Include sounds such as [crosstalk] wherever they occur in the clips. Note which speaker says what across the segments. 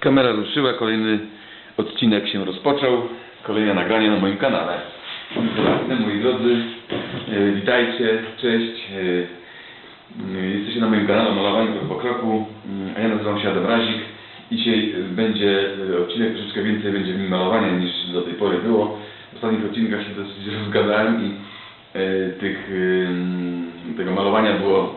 Speaker 1: Kamera ruszyła, kolejny odcinek się rozpoczął. Kolejne nagranie na moim kanale. Moi drodzy, e, witajcie, cześć. E, e, Jesteście na moim kanale Malowanie krok po kroku, Mm, a ja nazywam się Adam Razik. Dzisiaj będzie odcinek troszeczkę więcej będzie nim malowania niż do tej pory było. W ostatnich odcinkach się dosyć [laughs] rozgadałem i tych, tego malowania było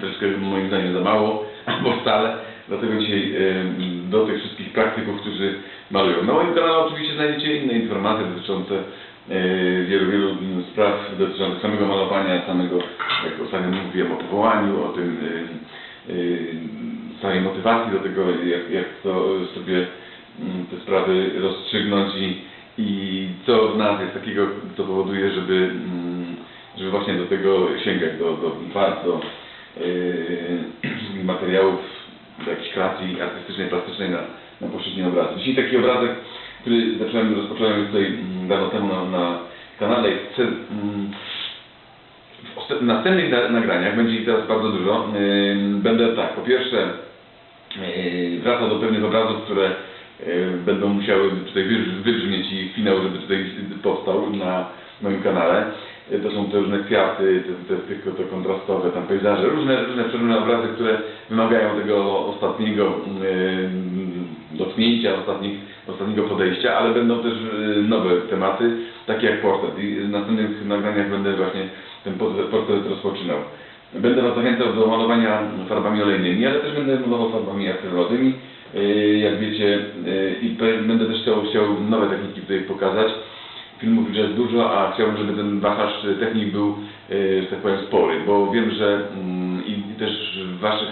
Speaker 1: troszkę moim zdaniem za mało, [laughs] albo wcale. Dlatego dzisiaj e, do tych wszystkich praktyków, którzy malują. Na moim kanale oczywiście znajdziecie inne informacje dotyczące e, wielu, wielu spraw dotyczących samego malowania, samego, jak ostatnio mówiłem, o powołaniu, o tym e, e, samej motywacji do tego, jak, jak to sobie te sprawy rozstrzygnąć i, i co w nas jest takiego, co powoduje, żeby, żeby właśnie do tego sięgać, do, do farb, do yy, materiałów, do jakiejś kreacji artystycznej, plastycznej na, na płaszczyźnie obrazu. Dzisiaj taki obrazek, który zacząłem, rozpocząłem tutaj mm, dawno temu na, na kanale chcę mm, w następnych na, nagraniach, będzie ich teraz bardzo dużo, będę tak, po pierwsze yy, wracał do pewnych obrazów, które yy, będą musiały tutaj wybrzmieć i finał, żeby tutaj powstał na moim kanale. Yy, To są te różne kwiaty, te, te, tylko te kontrastowe, tam pejzaże, różne, różne przeróżne obrazy, które wymagają tego ostatniego yy, dotknięcia, ostatnich, ostatniego podejścia, ale będą też yy, nowe tematy, takie jak portret. I w następnych nagraniach będę właśnie ten portret, rozpoczynał. Będę Was zachęcał do malowania farbami olejnymi, ale też będę malował farbami akrylowymi. Jak wiecie, i będę też chciał, chciał nowe techniki tutaj pokazać. Filmów jest dużo, a chciałbym, żeby ten wachlarz technik był, yy, że tak powiem, spory, bo wiem, że mm, i też waszych,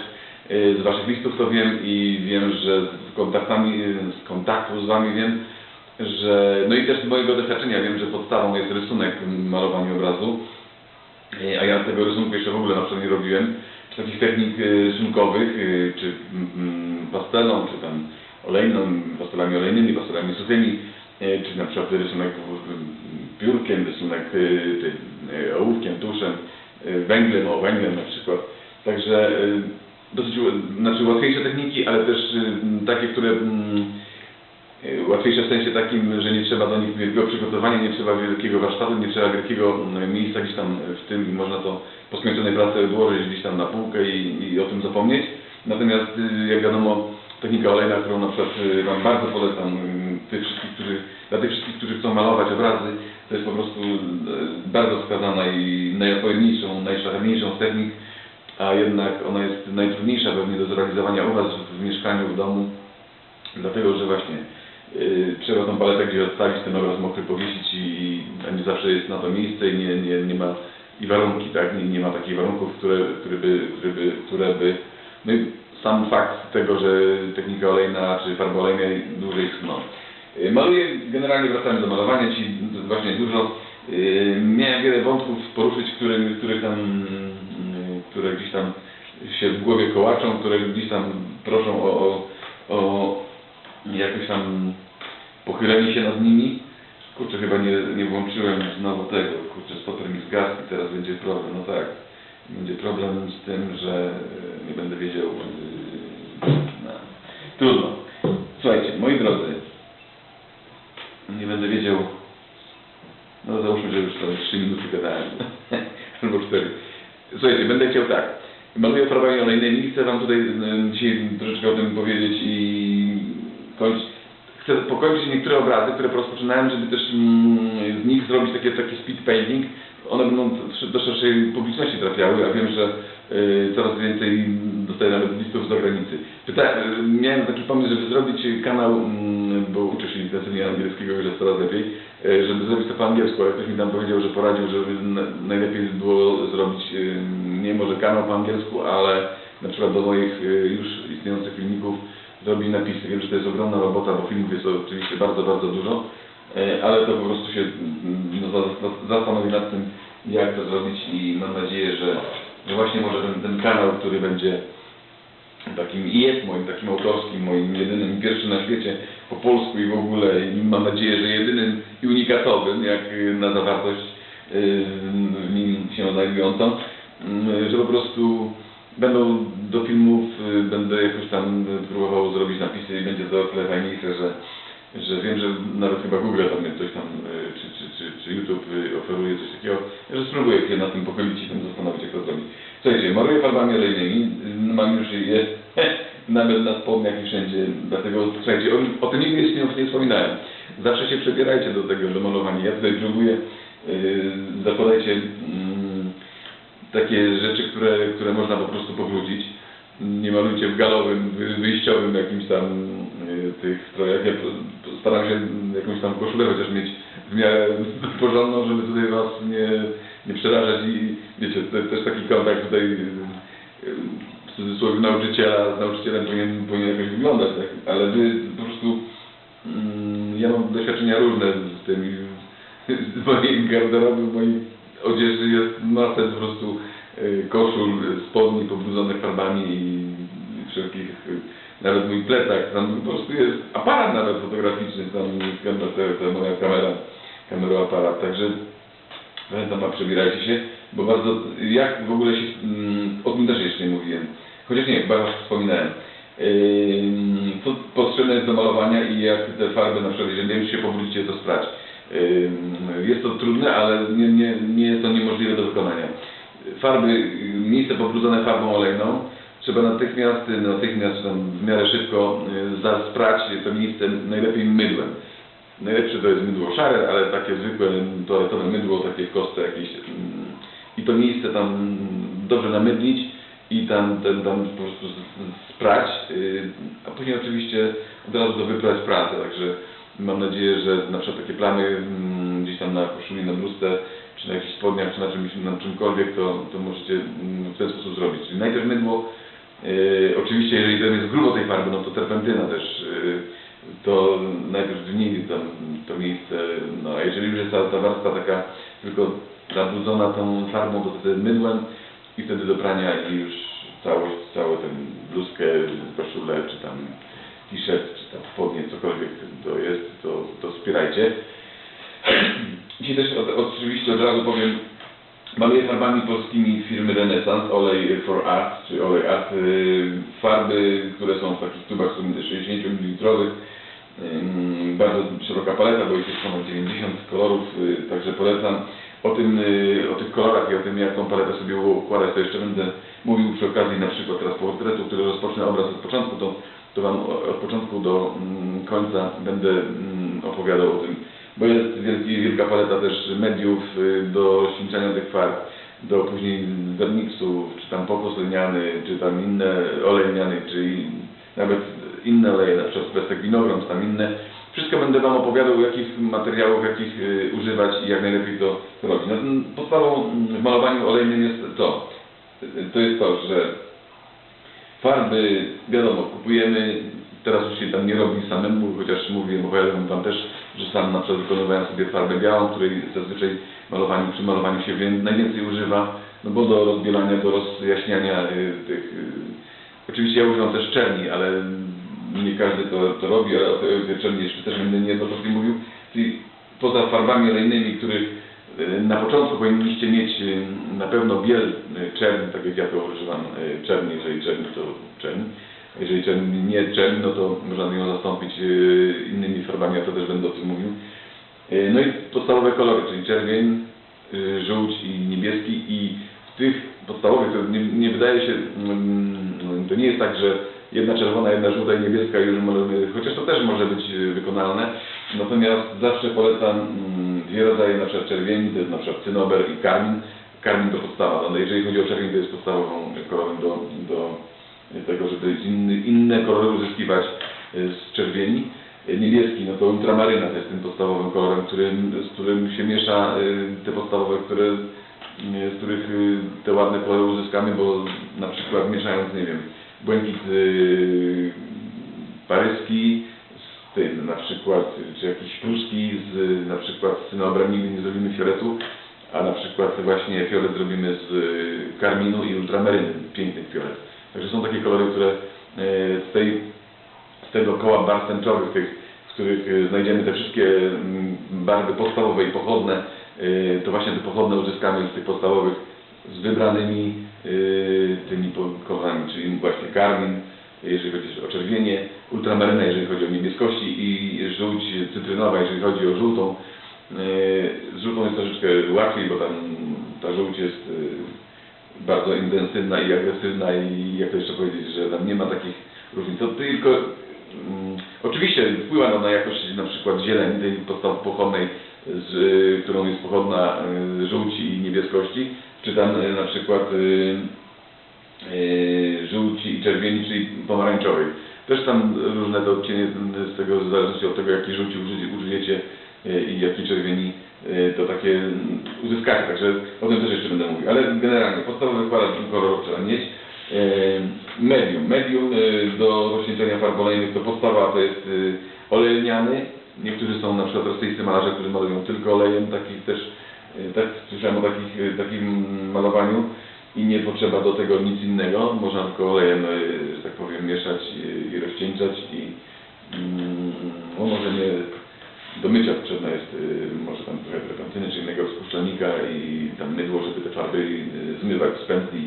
Speaker 1: yy, z Waszych listów to wiem i wiem, że z kontaktami, yy, z kontaktu z Wami wiem, że, no i też z mojego doświadczenia wiem, że podstawą jest rysunek w malowaniu obrazu. E, A ja tego rysunku jeszcze w ogóle na przykład nie robiłem. Czy takich technik e, rysunkowych, e, czy mm, pastelą, czy tam olejną, pastelami olejnymi, pastelami suchymi, e, czy na przykład rysunek w- piórkiem, rysunek e, tym, e, ołówkiem, tuszem, e, węglem, o węglem na przykład. Także e, dosyć znaczy łatwiejsze techniki, ale też e, takie, które mm, E, Łatwiejsze w sensie takim, że nie trzeba do nich wielkiego przygotowania, nie trzeba wielkiego warsztatu, nie trzeba wielkiego miejsca gdzieś tam w tym i można to po skończonej pracy odłożyć gdzieś tam na półkę i, i o tym zapomnieć. Natomiast jak wiadomo, technika olejna, którą na przykład y, Wam bardzo polecam, y, tych wszystkich, którzy, dla tych wszystkich, którzy chcą malować obrazy, to jest po prostu y, bardzo wskazana i najodpowiedniejszą, najszlachetniejszą z technik, a jednak ona jest najtrudniejsza pewnie do zrealizowania u Was w mieszkaniu, w domu, dlatego że właśnie Yy, trzeba tą paletę gdzieś odstawić, ten obraz mokry powiesić i, i nie zawsze jest na to miejsce i nie, nie, nie ma i warunki, tak? Nie, nie ma takich warunków, które, które, by, które, by, które by... No i sam fakt tego, że technika olejna czy farba olejna dłużej schną. Yy, Maluję, generalnie wracając do malowania, ci właśnie dużo. Yy, Miałem wiele wątków poruszyć, które, które tam, yy, które gdzieś tam się w głowie kołaczą, które gdzieś tam proszą o, o, o tam pochylenie się nad nimi. Kurczę, chyba nie, nie włączyłem znowu tego. Kurczę, stoper mi zgasł i teraz będzie problem. No tak, będzie problem z tym, że nie będę wiedział. Trudno. Słuchajcie, moi drodzy, nie będę wiedział. No załóżmy, że już to 3 minuty gadałem. [laughs] Albo 4. Słuchajcie, będę chciał tak. Maluję farbami olejnymi. Chcę Wam tutaj dzisiaj troszeczkę o tym powiedzieć i kończyć. Chcę pokończyć niektóre obrazy, które rozpoczynałem, żeby też mm, z nich zrobić takie, taki speed painting. One będą do szerszej publiczności trafiały, a wiem, że coraz więcej dostaję nawet listów z zagranicy. Pyta, y, miałem taki pomysł, żeby zrobić kanał, mm, bo uczę się intensywnie angielskiego, już jest coraz lepiej, y, żeby zrobić to po angielsku, ale ktoś mi tam powiedział, że poradził, żeby na, najlepiej było zrobić y, nie może kanał po angielsku, ale na przykład do moich y, już istniejących filmików zrobić napisy. Wiem, że to jest ogromna robota, bo filmów jest oczywiście bardzo, bardzo dużo, ale to po prostu się mm, no, za- za- zastanowię nad tym, jak to zrobić i mam nadzieję, że, że właśnie może ten, ten kanał, który będzie takim i jest moim takim autorskim, moim jedynym, pierwszym na świecie po polsku i w ogóle i mam nadzieję, że jedynym i unikatowym, jak na zawartość w nim się znajdującą, y, że po prostu Będą do filmów, y, będę jakoś tam próbował zrobić napisy i będzie to o tyle fajniejsze, że, że wiem, że nawet chyba Google tam coś tam, y, czy, czy, czy, czy YouTube y, oferuje coś takiego, że spróbuję się nad tym pochylić i tam zastanowić, jak to zrobić. Słuchajcie, maluję farbami olejnymi, mam już je nawet na spodniach i wszędzie, dlatego słuchajcie, o, o tym nigdy jeszcze nie, wspominałem. Zawsze się przebierajcie do tego, do malowania. Ja tutaj próbuję, yy, zakładajcie mm, takie rzeczy, które, które można po prostu powrócić. Nie malujcie w galowym, wy- wyjściowym jakimś tam yy, tych strojach. Ja staram się jakąś tam koszulę chociaż mieć w miarę porządną, żeby tutaj was nie, nie przerażać i wiecie, też taki kontakt tutaj yy, w cudzysłowie nauczyciela z nauczycielem powinien, powinien jakoś wyglądać, tak? ale wy po prostu mm, ja mam doświadczenia różne z tymi [laughs] z mojej garderoby, mojej odzieży jest masę po prostu koszul, spodni pobrudzonych farbami i wszelkich, y, nawet mój plecak, tam po prostu jest aparat nawet fotograficzny, tam kamera, to, to moja kamera, kameroaparat, także Pamiętam, a przebierajcie się, bo bardzo, jak w ogóle się, mm, o tym też jeszcze nie mówiłem, chociaż nie, chyba już wspominałem. Co potrzebne jest do malowania i jak te farby, na przykład, jeżeli czy się pobrudzicie, to sprawdź. Ym, Jest to trudne, ale nie, nie, nie jest to niemożliwe do wykonania. Farby, y, miejsce pobrudzone farbą olejną, trzeba natychmiast, natychmiast czy tam w miarę szybko y, zasprać to miejsce najlepiej mydłem. Najlepsze to jest mydło szare, ale takie zwykłe toaletowe mydło, takie w kostce jakieś. mm, I to miejsce tam dobrze namydlić i tam, ten, tam po prostu sprać, y, a później oczywiście od razu to wyprać pracę, także mam nadzieję, że na przykład takie plamy mm, gdzieś tam na koszuli, na bluzce, czy na jakichś spodniach, czy na czymś, na czymkolwiek, to, to możecie mm, w ten sposób zrobić. Czyli najpierw mydło, y, oczywiście jeżeli to jest grubo tej farby, no to terpentyna też, y, to najpierw dni tam to miejsce, no a jeżeli już jest ta, ta warstwa taka tylko zabrudzona tą farbą, to wtedy mydłem i wtedy do prania i już całość, całą tę bluzkę, koszulę, czy tam t-shirt, czy tam spodnie, cokolwiek to jest, to, to wspierajcie. Dzisiaj też od, oczywiście od razu powiem, Maluję farbami polskimi firmy Renesans, olej for art, czy olej art. y, Farby, które są w takich tubach są 60 ml. Bardzo szeroka paleta, bo jest ponad 90 kolorów, y, także polecam. O, tym, y, o tych kolorach i o tym, jak tą paletę sobie układać, to jeszcze będę mówił przy okazji na przykład teraz portretu, który rozpocznę obraz od początku, to, to Wam od początku do mm, końca będę mm, opowiadał o tym bo jest wielki, wielka paleta też mediów y, do ściączania tych farb, do później vermixu, czy tam pokos lniany, czy tam inne olej lniany, czy nawet inne oleje, na przykład pestek winogron, tam inne. Wszystko będę Wam opowiadał, jakich materiałów, jakich y, używać i jak najlepiej to robić. No, podstawą w malowaniu olejnym jest to, to jest to, że Farby, wiadomo, kupujemy, teraz już się tam nie robi samemu, chociaż mówiłem, opowiadałem Wam też, sam na przykład wykonywałem sobie farbę białą, której zazwyczaj malowaniu, przy malowaniu się wię- najwięcej używa, no bo do rozbielania, do rozjaśniania y, tych... Y, oczywiście ja używam też czerni, ale nie każdy to, to robi, ale o czerni jeszcze też będę niejednokrotnie mówił. Czyli poza farbami olejnymi, których y, na początku powinniście mieć na pewno biel czerni, tak jak ja to używam czerni, jeżeli czerni to czerni. Jeżeli czerni nie czerni, no to można ją zastąpić y, innymi farbami, ja to też będę o tym mówił. Y, No i podstawowe kolory, czyli czerwień, y, żółć i niebieski i w tych podstawowych, to nie, nie wydaje się, mm, to nie jest tak, że jedna czerwona, jedna żółta i niebieska już możemy, chociaż to też może być wykonalne, natomiast zawsze polecam mm, dwie rodzaje, na przykład czerwieni, to jest na przykład cynober i karmin. Karmin to podstawa, no, jeżeli chodzi o czerwień, to jest podstawową kolorem do, do tego, żeby inny, inne kolory uzyskiwać y, z czerwieni. Y, Niebieski, no to ultramaryna to jest tym podstawowym kolorem, którym, z którym się miesza y, te podstawowe, które, y, z których y, te ładne kolory uzyskamy, bo na przykład mieszając, nie wiem, błękit y, paryski z tym na przykład, czy jakiś pruski z na przykład z cynobrem nigdy nie zrobimy fioletu, a na przykład właśnie fiolet zrobimy z y, karminu i ultramaryny, piękny fiolet. Także są takie kolory, które e, z, tej, z tego koła barw tęczowych, tych, w których e, znajdziemy te wszystkie mm, barwy podstawowe i pochodne, e, to właśnie te pochodne uzyskamy z tych podstawowych z wybranymi tymi kolorami, czyli właśnie karmin, jeżeli chodzi o czerwienie, ultramaryna, jeżeli chodzi o niebieskości i żółć cytrynowa, jeżeli chodzi o żółtą. Z żółtą jest troszeczkę łatwiej, bo tam ta żółć jest bardzo intensywna i agresywna i jak to jeszcze powiedzieć, że tam nie ma takich różnic. To tylko mm, oczywiście wpływa to na jakość na przykład zieleni, tej podstaw pochodnej, z, y, którą jest pochodna y, żółci i niebieskości, czy tam y, na przykład y, y, żółci i czerwieni, czyli pomarańczowej. Też tam różne te odcienie z tego, w zależności od tego, jaki żółci uży- użyjecie y, i jaki czerwieni, to takie uzyskacie. Także o tym też jeszcze będę mówił. Ale generalnie podstawowy skład kolorów trzeba mieć. Y, Medium. Medium y, do rozcieńczenia farb olejnych to podstawa to jest y, olej lniany. Niektórzy są na przykład rosyjscy malarze, którzy malują tylko olejem. Takich też, y, tak słyszałem o takich, y, takim malowaniu i nie potrzeba do tego nic innego. Można tylko olejem, y, że tak powiem, mieszać i, i rozcieńczać i mm, no może nie do mycia potrzebna jest y, może tam trochę terpentyny czy innego rozpuszczalnika i tam mydło, żeby te farby y, zmywać z pętli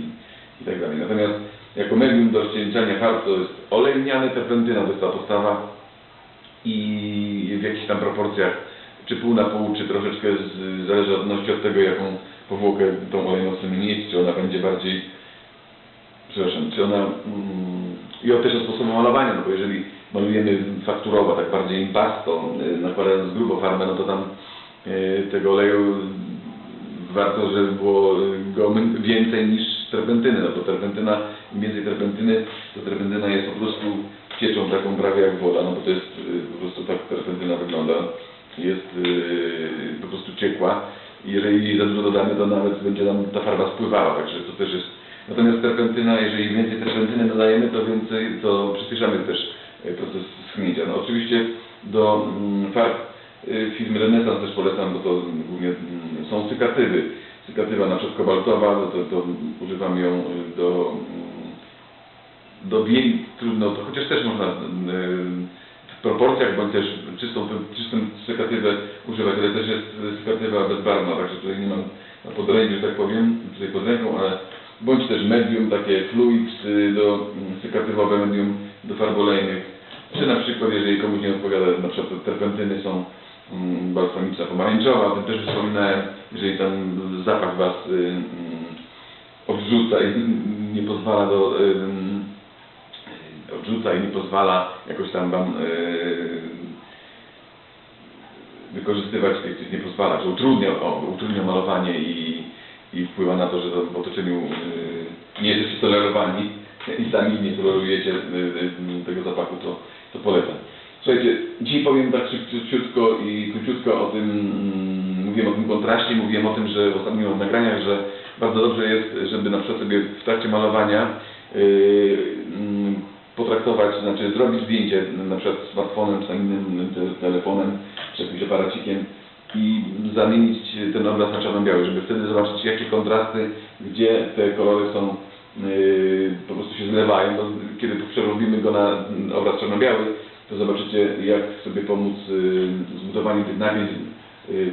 Speaker 1: i tak dalej. Natomiast jako medium do rozcieńczania farb to jest olej lniany, terpentyna to jest ta podstawa i w jakichś tam proporcjach czy pół na pół, czy troszeczkę z, zależności od tego jaką powłokę tą olejną chcemy mieć, czy ona będzie bardziej przepraszam, czy ona mm, i od też od sposobu malowania, no bo jeżeli malujemy fakturowo, tak bardziej impasto, y, nakładając grubo farbę, no to tam y, tego oleju warto, żeby było y, go więcej niż terpentyny, no bo terpentyna, im więcej terpentyny, to terpentyna jest po prostu cieczą taką prawie jak woda, no bo to jest po prostu tak terpentyna wygląda, jest po prostu ciekła. I jeżeli za dużo dodamy, to nawet będzie nam ta farba spływała, także to też jest. Natomiast terpentyna, jeżeli więcej terpentyny dodajemy, to więcej, to przyspieszamy też proces schnięcia. No oczywiście do mm, farb y, firmy Renesans też polecam, bo to głównie mm, są cykatywy. Cykatywa na przykład kobaltowa, no to, to używam ją y, do, mm, do bieli, trudno, to chociaż też można y, w proporcjach, bądź też czystą, czystą cykatywę używać, ale też jest cykatywa bezbarwna, także tutaj nie mam na podrędziu, że tak powiem, tutaj pod ręką, ale bądź też medium, takie fluid do cykatywowe medium do farb olejnych, czy na przykład jeżeli komuś nie odpowiada, na przykład terpentyny są mm, balsamiczna pomarańczowa, o tym też wspominałem, jeżeli tam zapach Was y, mm, odrzuca i nie pozwala do y, mm, odrzuca i nie pozwala jakoś tam Wam y, wykorzystywać tych, nie pozwala, że utrudnia, o, utrudnia malowanie i, i wpływa na to, że w otoczeniu y, nie jesteście tolerowani i sami nie tolerujecie y, y, tego zapachu, to, to polecam. Słuchajcie, dzisiaj powiem tak szybciutko i króciutko o tym, mm, mówiłem o tym kontraście, mówiłem o tym, że w ostatnich nagraniach, że bardzo dobrze jest, żeby na przykład sobie w trakcie malowania yy, potraktować, znaczy zrobić zdjęcie na przykład smartfonem czy innym te- telefonem czy jakimś aparacikiem i zamienić ten obraz na czarno-biały, żeby wtedy zobaczyć jakie kontrasty, gdzie te kolory są po prostu się zlewają. No, kiedy przerobimy go na obraz czarno-biały, to zobaczycie jak sobie pomóc yy, w zbudowaniu tych napięć, yy,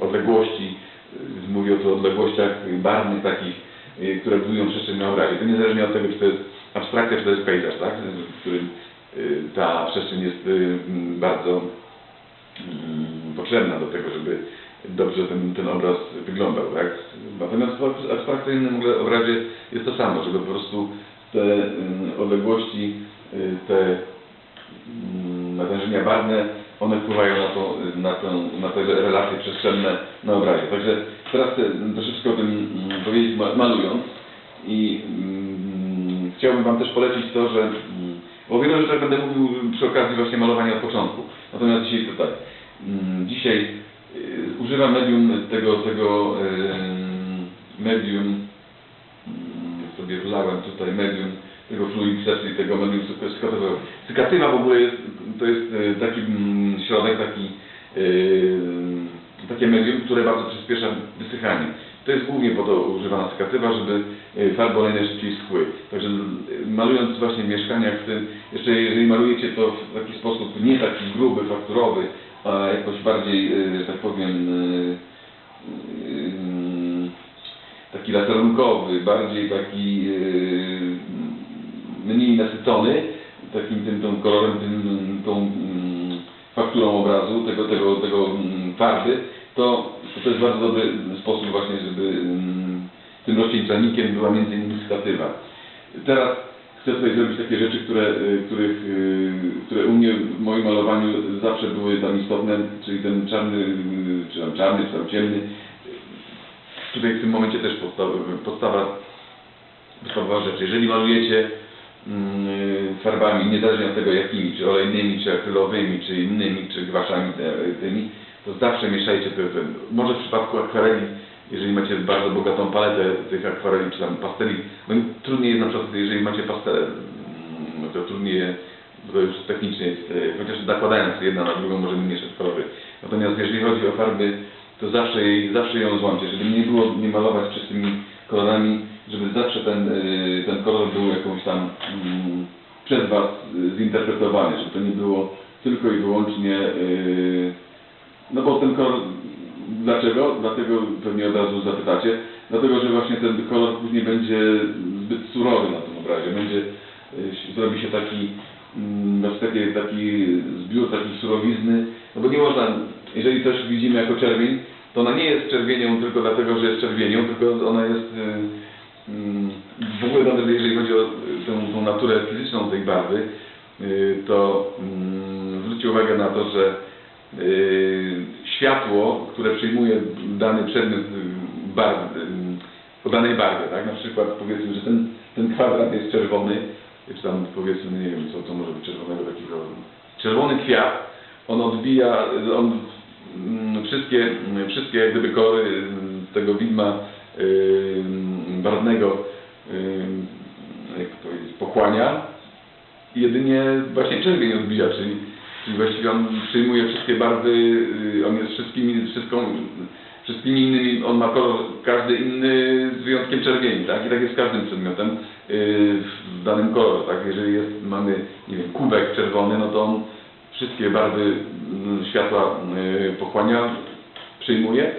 Speaker 1: odległości. Yy, Mówię o tych odległościach barwnych takich, yy, które budują przestrzeń na obrazie. To niezależnie od tego, czy to jest abstrakcja, czy to jest pejzaż, tak? w którym yy, ta przestrzeń jest yy, bardzo potrzebna do tego, żeby dobrze ten, ten obraz wyglądał, tak? Natomiast w abstrakcyjnym obrazie jest to samo, żeby po prostu te mm, odległości, y, te mm, natężenia barwne, one wpływają na, to, y, na, tę, na te relacje przestrzenne na obrazie. Także teraz chcę troszeczkę o tym mm, powiedzieć ma- malując i mm, chciałbym Wam też polecić to, że o wielu rzeczach będę mówił przy okazji właśnie malowania od początku. Natomiast dzisiaj. Mm, Dzisiaj y, używam medium tego, tego medium mm, sobie wlałem tutaj medium tego sesji, tego medium cyk- cykatywowego. Cykatywa w ogóle jest, to jest y, taki mm, środek, taki y, takie medium, które bardzo przyspiesza wysychanie. To jest głównie po to używana cykatywa, żeby y, farby olejne schły. Także malując właśnie w mieszkaniach, w tym, jeszcze jeżeli malujecie to w taki sposób nie taki gruby, fakturowy, jakoś bardziej, y, że tak powiem, y, y, taki laserunkowy, bardziej taki mniej nasycony, takim tym, tym kolorem, tym, tą mm, fakturą obrazu, tego, tego, tego mm, farby, to, to jest bardzo dobry sposób właśnie, żeby mm, tym rozcieńczalnikiem była między innymi statywa. Teraz chcę tutaj zrobić takie rzeczy, które, y, których, y, które u mnie w moim malowaniu zawsze były tam istotne, czyli ten czarny, y, czy tam czarny, czy tam ciemny. Tutaj w tym momencie też podstawa, podstawa, podstawowa rzecz. Jeżeli malujecie mm, farbami, niezależnie od tego jakimi, czy olejnymi, czy akrylowymi, czy innymi, czy gwaszami tymi, to zawsze mieszajcie te, może w przypadku akwareli, jeżeli macie bardzo bogatą paletę tych akwareli, czy tam pasteli, no trudniej jest na przykład, jeżeli macie pastelę, mm, no to trudniej, je- to już technicznie jest, e, chociaż nakładając jedna na drugą możemy mieszać kolory. Natomiast jeżeli chodzi o farby, to zawsze, jej, zawsze ją złamcie, żeby nie było nie malować czystymi kolorami, żeby zawsze ten, y, ten kolor był jakąś tam mm, przez Was y, zinterpretowany, żeby to nie było tylko i wyłącznie y, no bo ten kolor, dlaczego? Dlatego pewnie od razu zapytacie. Dlatego, że właśnie ten kolor później będzie zbyt surowy na tym obrazie. Będzie, y, zrobi się taki, mm, na przykład taki, taki zbiór surowizny. No bo nie można, jeżeli coś widzimy jako czerwień, to ona nie jest czerwienią tylko dlatego, że jest czerwienią, tylko ona jest y, mm, w ogóle nawet jeżeli chodzi o tę, tą naturę fizyczną tej barwy, y, to mm, zwróćcie uwagę na to, że światło, które przyjmuje dany przedmiot y, barwy, y, o danej barwie, tak? Na przykład powiedzmy, że ten, ten kwadrat jest czerwony, czy tam powiedzmy, nie wiem, co to może być czerwonego takiego. Czerwony kwiat, on odbija, on mm, wszystkie, wszystkie jak gdyby kolory mm, tego widma y, barwnego, y, jak to powiedzieć, pochłania jedynie właśnie czerwień odbija, czyli, czyli właściwie on przyjmuje wszystkie barwy, y, on jest wszystkimi, wszystką, wszystkimi innymi, on ma kolor każdy inny z wyjątkiem czerwieni, tak? I tak jest z każdym przedmiotem y, w danym kolorze, tak? Jeżeli jest, mamy, nie wiem, kubek czerwony, no to on wszystkie barwy mm, światła y, pochłania, przyjmuje,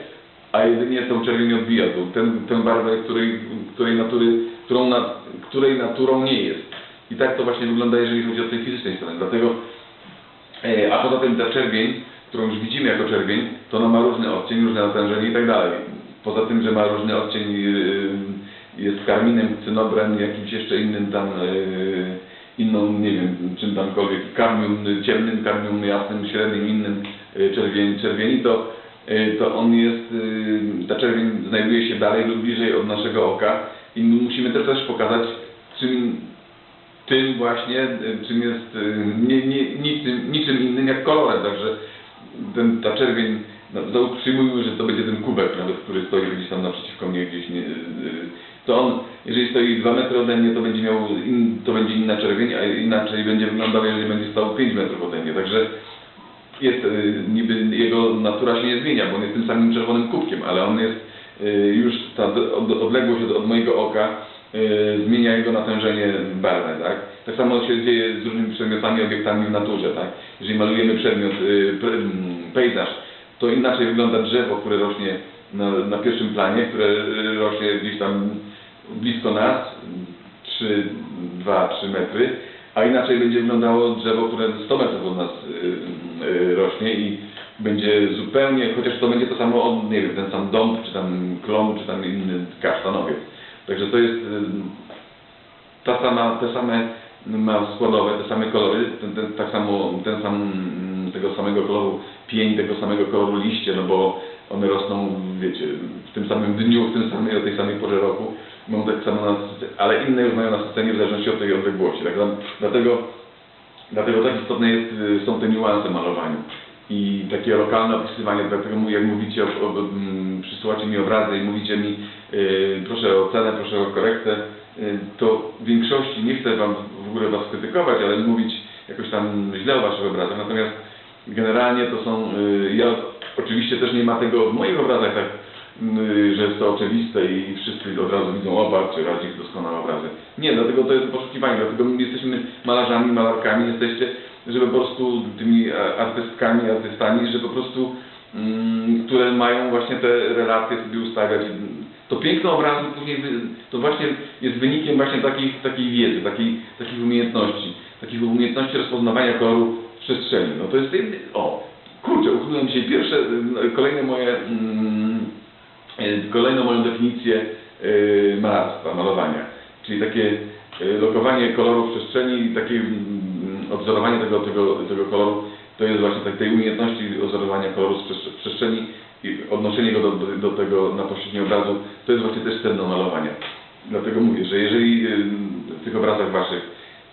Speaker 1: a jedynie tą czerwień odbija, tą, ten, tę barwę, której, której, natury, którą na, której naturą nie jest. I tak to właśnie wygląda, jeżeli chodzi o tej fizycznej strony. Dlatego, a poza tym ta czerwień, którą już widzimy jako czerwień, to ona ma różny odcień, różne natężenie i tak dalej. Poza tym, że ma różny odcień, y, jest karminem, cynobren, jakimś jeszcze innym tam, y, inną, nie wiem, czym tamkolwiek, karmium ciemnym, karmium jasnym, średnim, innym y, czerwieni, czerwieni to, y, to on jest, y, ta czerwień znajduje się dalej lub bliżej od naszego oka i musimy też też pokazać, czym tym właśnie, y, czym jest y, nie, nie, niczym, niczym innym jak kolorem, także ten, ta czerwień, no, przyjmujmy, że to będzie ten kubek, nawet, który stoi gdzieś tam naprzeciwko mnie, gdzieś nie, y, to on, jeżeli stoi 2 metry ode mnie, to będzie miał, in, to będzie inna czerwień, a inaczej będzie wyglądał, jeżeli będzie stał 5 metrów ode mnie, także jest, y, niby jego natura się nie zmienia, bo on jest tym samym czerwonym kubkiem, ale on jest y, już ta od, odległość od, od mojego oka y, zmienia jego natężenie barwne, tak? Tak samo się dzieje z różnymi przedmiotami, obiektami w naturze, tak? Jeżeli malujemy przedmiot, y, pejzaż, to inaczej wygląda drzewo, które rośnie na, na pierwszym planie, które y, rośnie gdzieś tam blisko nas, 3, 2, 3 metry, a inaczej będzie wyglądało drzewo, które 100 metrów od nas rośnie i będzie zupełnie, chociaż to będzie to samo, od, nie wiem, ten sam dąb, czy tam klon, czy tam inny kasztanowiec. Także to jest ta sama, te same ma składowe, te same kolory, ten, ten, tak samo, ten sam, mm, tego samego koloru pień, tego samego koloru liście, no bo one rosną, wiecie, w tym samym dniu, w tym samej, o tej samej porze roku, mają tak samo nasycenie, ale inne już mają nasycenie w zależności od tej odległości. Tak? Dla- Dlatego, dlatego tak istotne jest, y, są te niuanse w malowaniu. I takie lokalne opisywanie, dlatego mu- jak mówicie, o, o, mm, przysyłacie mi obrazy i mówicie mi, proszę o cenę, proszę o korektę, y, to w większości, nie chcę Wam w ogóle Was krytykować, ale mówić jakoś tam źle o Waszych obrazach, natomiast generalnie to są, y, ja oczywiście też nie ma tego w moich obrazach tak, y, że jest to oczywiste i wszyscy od razu widzą oba, czy radzik doskonałe obrazy. Nie, dlatego to jest poszukiwanie, dlatego my jesteśmy malarzami, malarkami, jesteście, żeby po prostu tymi artystkami, artystami, że po prostu, mm, które mają właśnie te relacje sobie ustawiać, to piękno obrazu później to właśnie jest wynikiem właśnie takich, takiej wiedzy, takiej, takich umiejętności, takich umiejętności rozpoznawania koloru w przestrzeni. No to jest o, kurczę, uchyliłem dzisiaj pierwsze, y, kolejne moje, mm, y, kolejną moją definicję y, malarstwa, malowania, czyli takie y, lokowanie koloru w przestrzeni i takie mm, odwzorowanie tego, tego, tego koloru, to jest właśnie tak, tej umiejętności odwzorowania koloru w przestrzeni i odnoszenie go do, do, do tego na powierzchni obrazu, to jest właśnie też sedno malowania. Dlatego mówię, że jeżeli w tych obrazach waszych,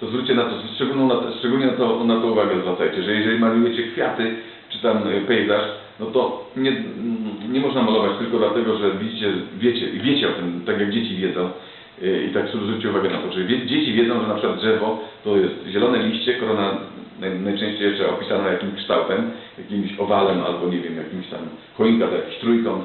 Speaker 1: to zwróćcie na to, szczególną, na szczególnie na to, na to uwagę zwracajcie, że jeżeli malujecie kwiaty, czy tam y, pejzaż, no to nie, nie można malować tylko dlatego, że widzicie, wiecie, wiecie o tym, tak jak dzieci wiedzą, y, i tak zwróćcie uwagę na to, że dzieci wiedzą, że na przykład drzewo to jest zielone liście, korona najczęściej jeszcze opisana jakimś kształtem, jakimś owalem albo nie wiem, jakimś tam choinka jakiś trójkąt,